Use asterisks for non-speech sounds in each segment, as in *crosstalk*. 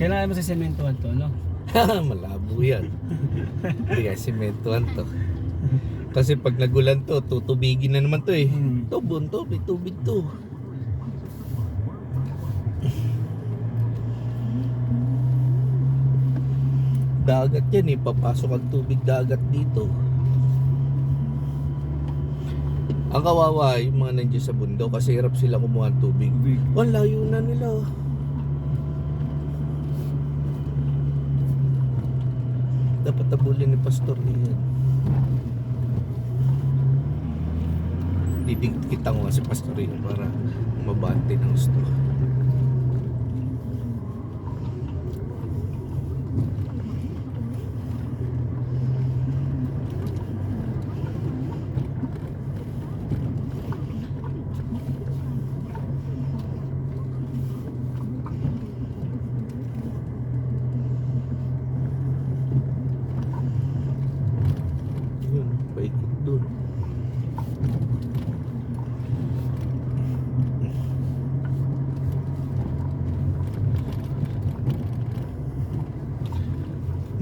Kailangan mo sa sementohan to, no? *laughs* Malabo yan. Hindi kaya simentohan to. Kasi pag nagulan to, tutubigin na naman to eh. Hmm. Tubon to, may tubig to. Dagat yan eh, papasok ang tubig dagat dito. Ang kawawa yung mga nandiyan sa bundok kasi hirap sila kumuha ng tubig. Ang layo na nila. Dapat tabulin ni Pastor niyan. Didikit ko nga si Pastor yun para mabante ng gusto.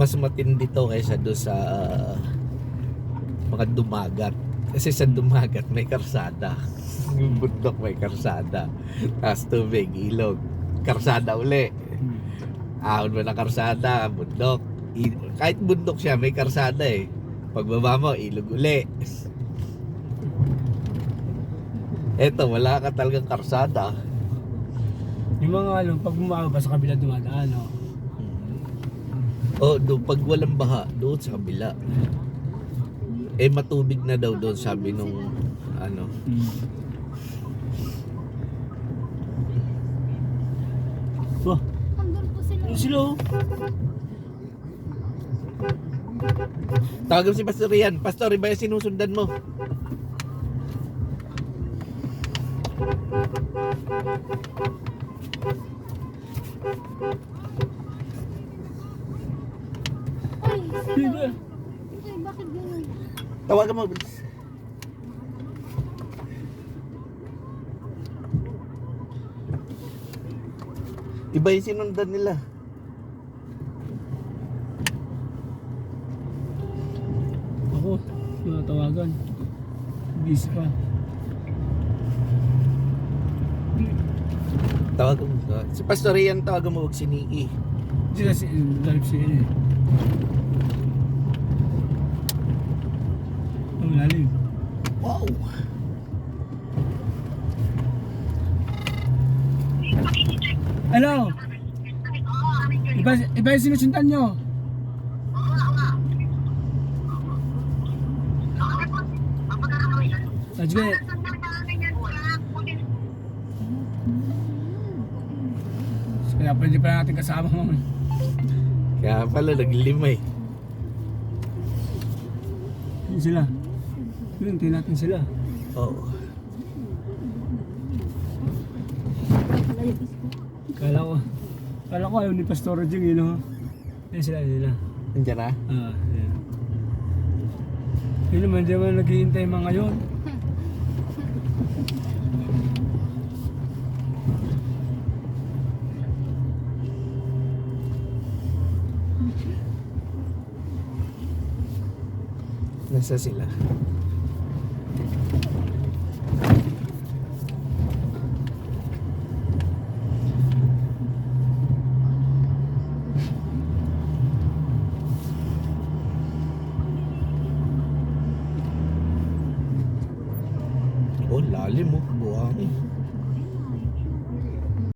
Mas matindi to kaysa do sa mga dumagat. Kasi sa dumagat may karsada. *laughs* Bundok may karsada. Tapos tubig, ilog. Karsada uli. Ahon mo ng karsada, bundok. Kahit bundok siya, may karsada eh. Pagbaba mo, ilog uli. Eto, wala ka talagang karsada. Yung mga ano, pag bumaba sa kabila dumadaan, no? O, do, pag walang baha, doon sa kabila. Eh, matubig na daw doon, sabi nung, ano, Hmm. Oh, Hanggang po sila. yun sila oh. Tawagin si Pastor Rian. Pastor, iba yung sinusundan mo. Hindi sila. bakit ganun? Tawagan mo, bilis. Iba yung sinundan nila. Ako, tinatawagan. Busy pa. Tawagan mo. Si Pastor Rian, tawagan mo, huwag si Nikki. Hindi kasi live siya yun eh. Ang lalim. Wow! Hello? Iba, iba yung sinusundan nyo? Let's go. Kaya pwede pa natin kasama mo. Kaya pala, naglima eh. Yun sila. Yun, tingnan natin sila. Oo. Kala ko, kala ko ayaw ni Pastor Jing, yun know? Yun sila, yun sila. Nandiyan na? Ah, yan. Yun naman, di naman naghihintay mga yun. Nasa sila? Oh, lalim mo. Buhangin.